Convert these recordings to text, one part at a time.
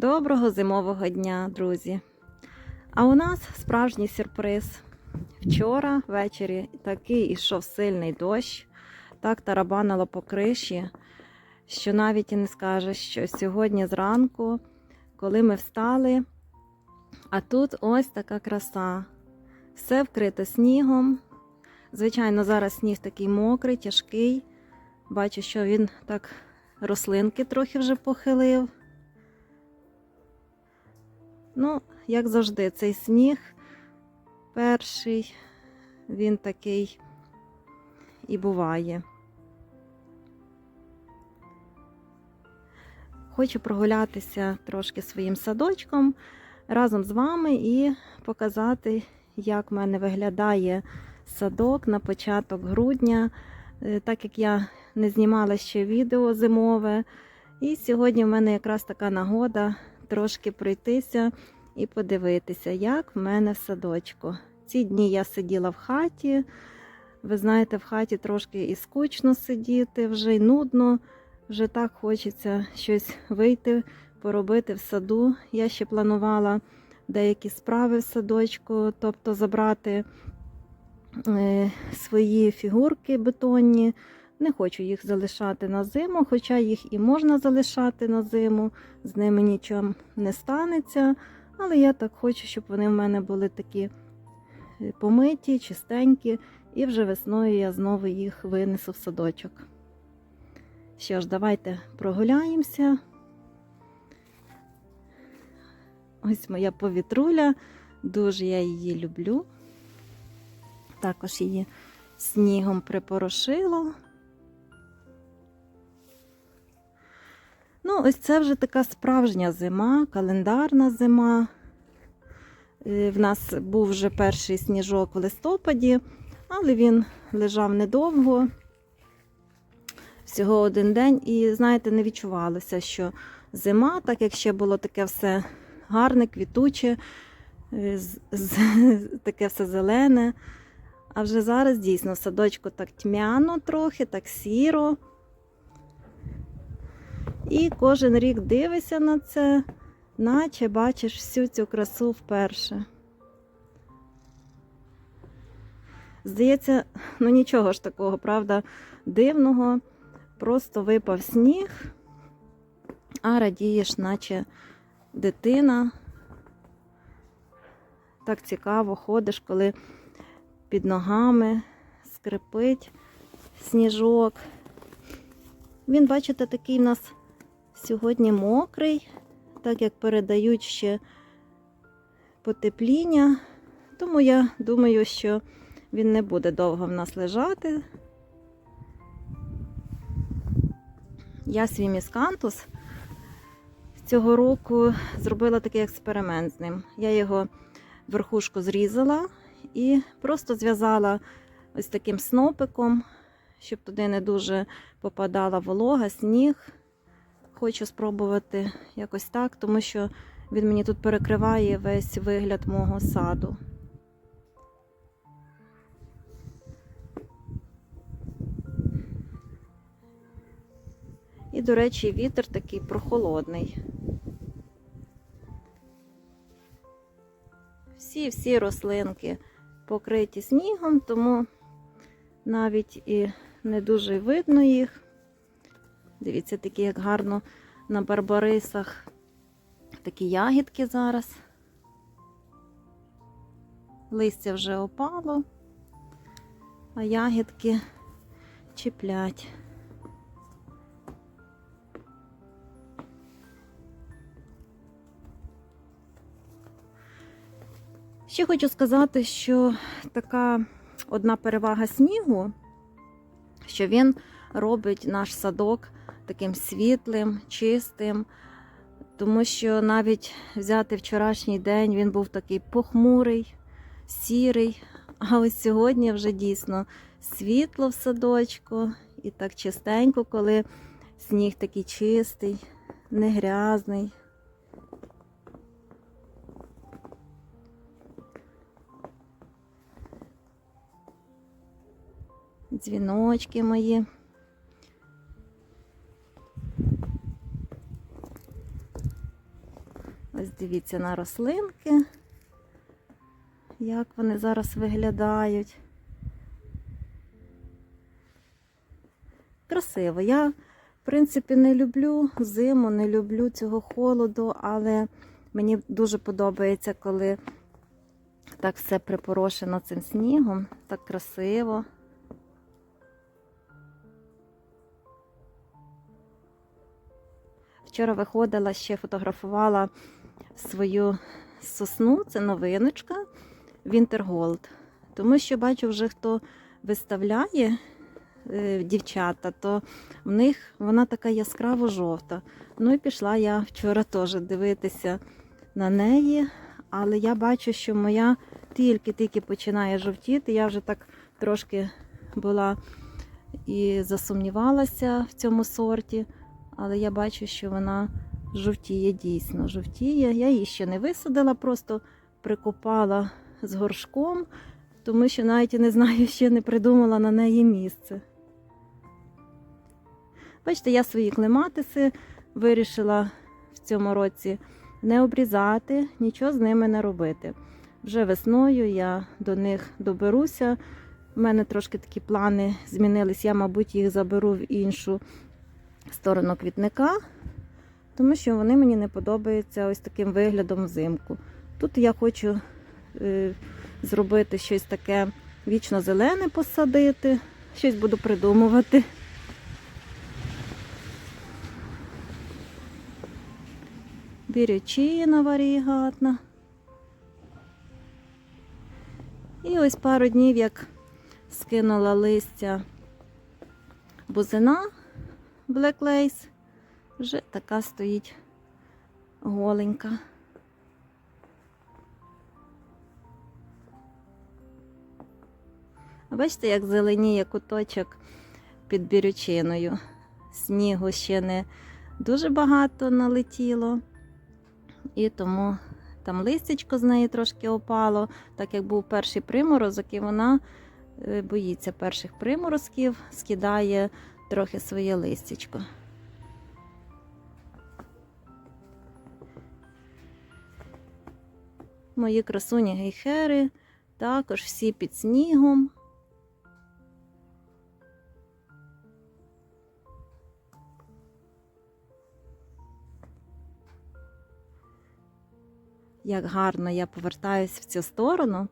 Доброго зимового дня, друзі! А у нас справжній сюрприз. Вчора ввечері такий ішов сильний дощ, так тарабанило по криші, що навіть і не скажеш, що сьогодні зранку, коли ми встали, а тут ось така краса. Все вкрито снігом. Звичайно, зараз сніг такий мокрий, тяжкий. Бачу, що він так рослинки трохи вже похилив. Ну, як завжди, цей сніг перший, він такий і буває. Хочу прогулятися трошки своїм садочком разом з вами і показати, як в мене виглядає садок на початок грудня, Е, так як я не знімала ще відео зимове. І сьогодні в мене якраз така нагода трошки пройтися і подивитися, як в мене в садочку. Ці дні я сиділа в хаті. Ви знаєте, в хаті трошки і скучно сидіти, вже й нудно, вже так хочеться щось вийти, поробити в саду. Я ще планувала деякі справи в садочку, тобто забрати е, свої фігурки бетонні. Не хочу їх залишати на зиму, хоча їх і можна залишати на зиму, з ними нічого не станеться. Але я так хочу, щоб вони в мене були такі е, помиті, чистенькі, і вже весною я знову їх винесу в садочок. Що ж, давайте прогуляємося. Ось моя повітруля, дуже я її люблю. Також її снігом припорошило. Ось це вже така справжня зима, календарна зима. Е, В нас був вже перший сніжок в листопаді, але він лежав недовго, всього один день. І, знаєте, не відчувалося, що зима, так як ще було таке все гарне, квітуче, е, таке все зелене. А вже зараз дійсно садочку так тьмяно трохи, так сіро. І кожен рік дивишся на це, наче бачиш всю цю красу вперше. Здається, ну нічого ж такого, правда, дивного. Просто випав сніг, а радієш, наче дитина. Так цікаво ходиш, коли під ногами скрипить сніжок. Він, бачите, такий в нас сьогодні мокрий, так як передають ще потепління. Тому я думаю, що він не буде довго в нас лежати. Я свій міскантус цього року зробила такий експеримент з ним. Я його верхушку зрізала і просто зв'язала ось таким снопиком, щоб туди не дуже попадала волога, сніг. Хочу спробувати якось так, тому що він мені тут перекриває весь вигляд мого саду. І, до речі, вітер такий прохолодний. Всі-всі рослинки покриті снігом, тому навіть і не дуже видно їх. Дивіться, такі, як гарно на барбарисах. Такі ягідки зараз. Листя вже опало, а ягідки чіплять. Ще хочу сказати, що така одна перевага снігу, що він робить наш садок таким світлим, чистим, тому що навіть взяти вчорашній день він був такий похмурий, сірий. А ось сьогодні вже дійсно світло в садочку і так чистенько, коли сніг такий чистий, не грязний. Дзвіночки мої. Дивіться на рослинки, як вони зараз виглядають. Красиво. Я, в принципі, не люблю зиму, не люблю цього холоду, але мені дуже подобається, коли так все припорошено цим снігом, так красиво. Вчора виходила, ще фотографувала свою сосну, це новиночка Gold. Тому що бачу, вже хто виставляє е, дівчата, то в них вона така яскраво жовта. Ну і пішла я вчора теж дивитися на неї, але я бачу, що моя тільки-тільки починає жовтіти. Я вже так трошки була і засумнівалася в цьому сорті, але я бачу, що вона жовтіє, дійсно жовтіє. Я її ще не висадила, просто прикопала з горшком, тому що навіть не знаю, ще не придумала на неї місце. Бачите, я свої клематиси вирішила в цьому році не обрізати, нічого з ними не робити. Вже весною я до них доберуся. У мене трошки такі плани змінились. Я, мабуть, їх заберу в іншу сторону квітника, тому що вони мені не подобаються ось таким виглядом взимку. Тут я хочу е, зробити щось таке вічно зелене посадити, щось буду придумувати. Бірючина варігатна. І ось пару днів, як скинула листя бузина Black Lace, вже така стоїть голенька. Бачите, як зеленіє куточок під бірючиною. Снігу ще не дуже багато налетіло, і тому там листячко з неї трошки опало, так як був перший приморозок, і вона е, боїться перших приморозків, скидає трохи своє листячко. Мої красуні гейхери також всі під снігом. Як гарно я повертаюсь в цю сторону.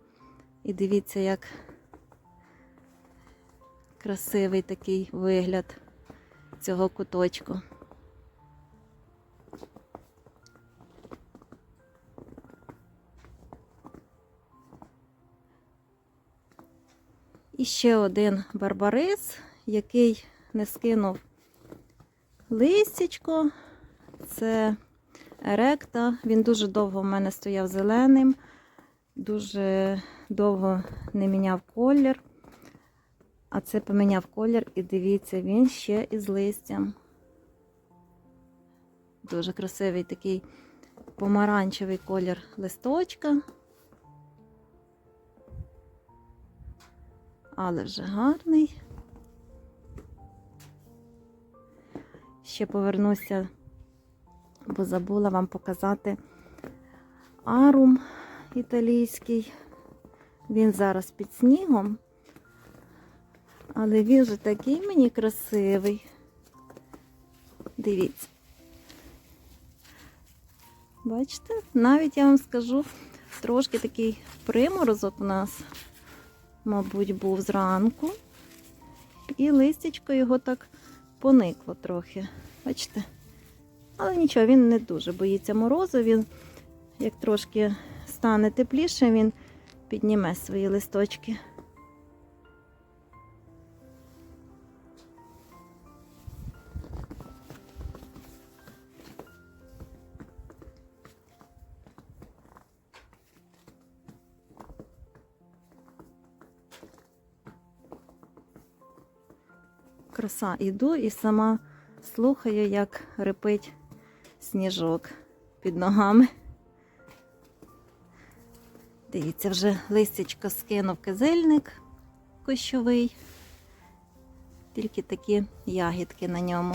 І дивіться, як красивий такий вигляд цього куточку. І ще один барбарис, який не скинув листячко. Це еректа. Він дуже довго в мене стояв зеленим, дуже довго не міняв колір. А це поміняв колір, і дивіться, він ще із листям. Дуже красивий такий помаранчевий колір листочка. Але вже гарний. Ще повернуся, бо забула вам показати арум італійський. Він зараз під снігом. Але він же такий мені красивий. Дивіться. Бачите? Навіть я вам скажу, трошки такий приморозок у нас, мабуть, був зранку. І листячко його так поникло трохи. Бачите? Але нічого, він не дуже боїться морозу. Він, як трошки стане тепліше, він підніме свої листочки. Краса. Іду і сама слухаю, як репить сніжок під ногами. Дивіться, вже листячко скинув кизильник кущовий, тільки такі ягідки на ньому.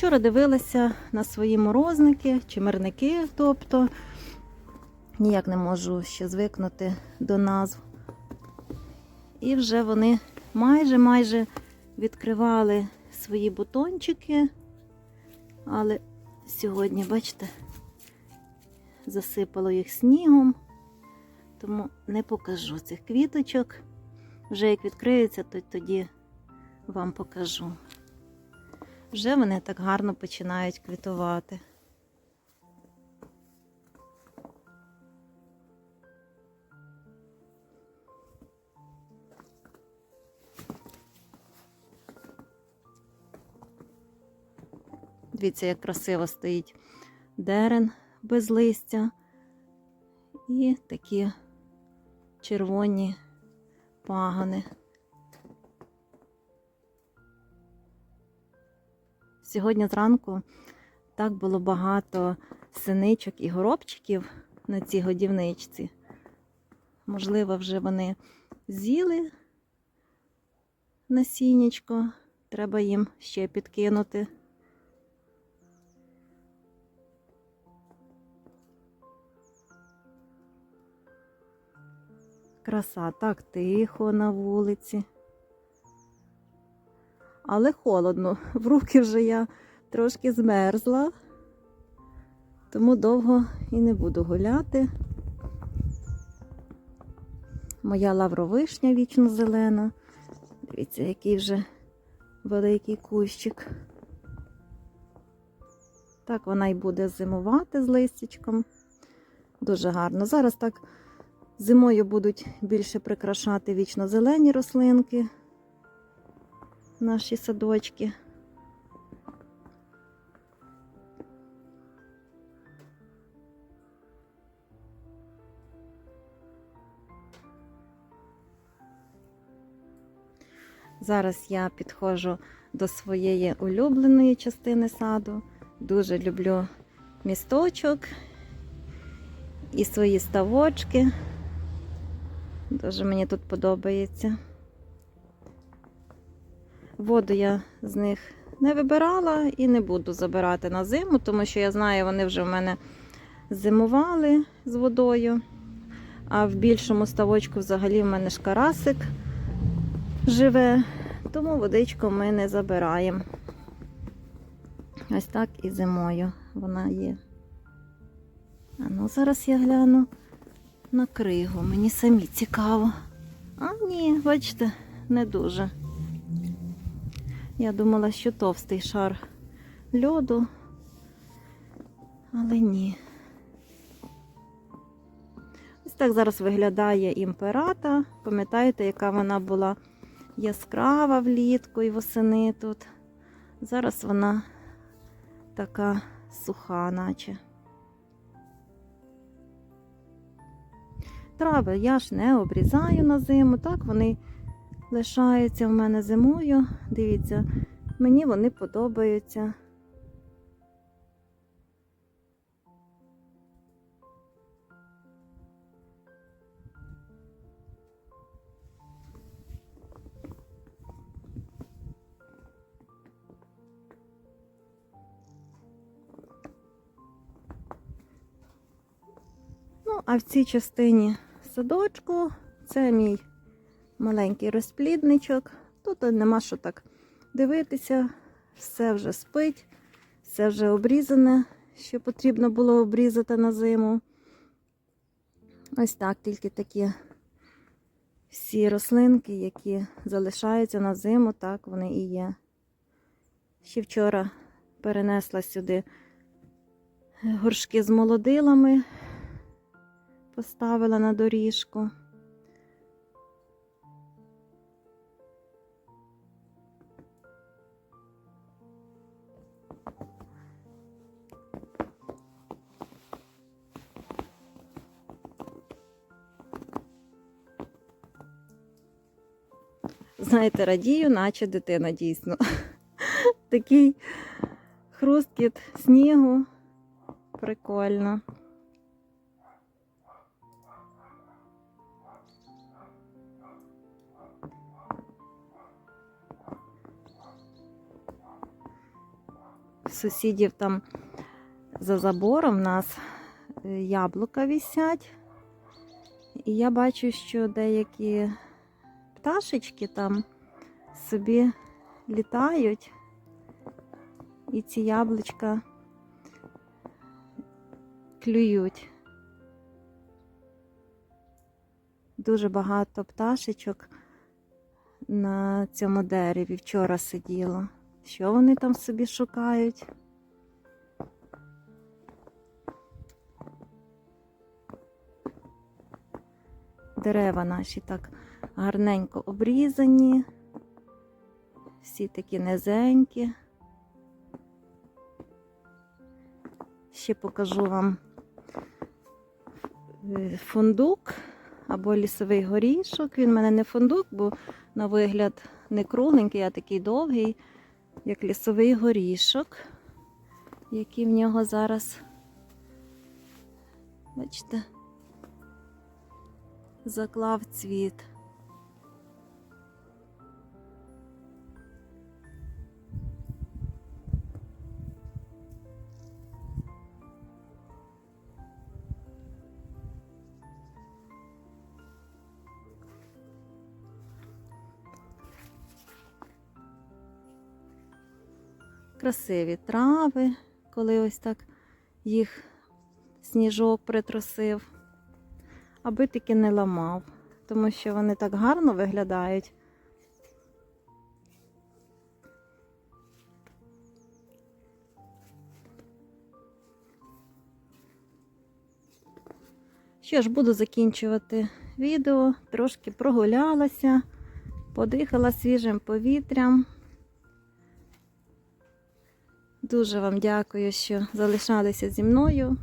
Вчора дивилася на свої морозники, чимерники, тобто ніяк не можу ще звикнути до назв. І вже вони майже-майже відкривали свої бутончики. Але сьогодні, бачите, засипало їх снігом, тому не покажу цих квіточок. Вже як відкриються, то тоді вам покажу. Вже вони так гарно починають квітувати. Дивіться, як красиво стоїть дерен без листя і такі червоні пагани. Сьогодні зранку так було багато синичок і горобчиків на цій годівничці. Можливо, вже вони з'їли насіннячко, треба їм ще підкинути. Краса так тихо на вулиці. Але холодно. В руки вже я трошки змерзла, тому довго і не буду гуляти. Моя лавровишня вічно зелена. Дивіться, який вже великий кущик. Так вона й буде зимувати з листячком. Дуже гарно. Зараз так зимою будуть більше прикрашати вічно зелені рослинки наші садочки. Зараз я підходжу до своєї улюбленої частини саду. Дуже люблю місточок і свої ставочки. Дуже мені тут подобається. Воду я з них не вибирала і не буду забирати на зиму, тому що я знаю, вони вже в мене зимували з водою. А в більшому ставочку взагалі в мене ж карасик живе, тому водичку ми не забираємо. Ось так і зимою вона є. А ну, зараз я гляну на кригу. Мені самі цікаво. А ні, бачите, не дуже. Я думала, що товстий шар льоду, але ні. Ось так зараз виглядає імперата. Пам'ятаєте, яка вона була яскрава влітку і восени тут. Зараз вона така суха, наче. Трави я ж не обрізаю на зиму, так вони лишаються в мене зимою. Дивіться, мені вони подобаються. Ну, а в цій частині садочку це мій маленький розплідничок. Тут нема що так дивитися, все вже спить, все вже обрізане, що потрібно було обрізати на зиму. Ось так, тільки такі всі рослинки, які залишаються на зиму, так вони і є. Ще вчора перенесла сюди горшки з молодилами, поставила на доріжку. Знаєте, радію, наче дитина дійсно. Такий хрусткіт снігу. Прикольно. сусідів там за забором в нас е, яблука висять. І я бачу, що деякі пташечки там собі літають, і ці яблучка клюють. Дуже багато пташечок на цьому дереві вчора сиділо. Що вони там собі шукають? Дерева наші так гарненько обрізані, всі такі низенькі. Ще покажу вам е, фундук або лісовий горішок. Він в мене не фундук, бо на вигляд не кругленький, а такий довгий, як лісовий горішок, який в нього зараз, бачите, заклав цвіт. красиві трави, коли ось так їх сніжок притрусив, аби таки не ламав, тому що вони так гарно виглядають. Що ж, буду закінчувати відео, трошки прогулялася, подихала свіжим повітрям. Дуже вам дякую, що залишалися зі мною.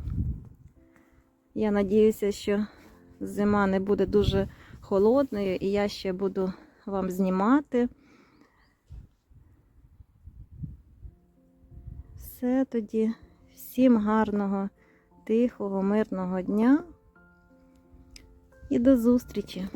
Я надіюся, що зима не буде дуже холодною і я ще буду вам знімати. Все тоді. Всім гарного, тихого, мирного дня і до зустрічі!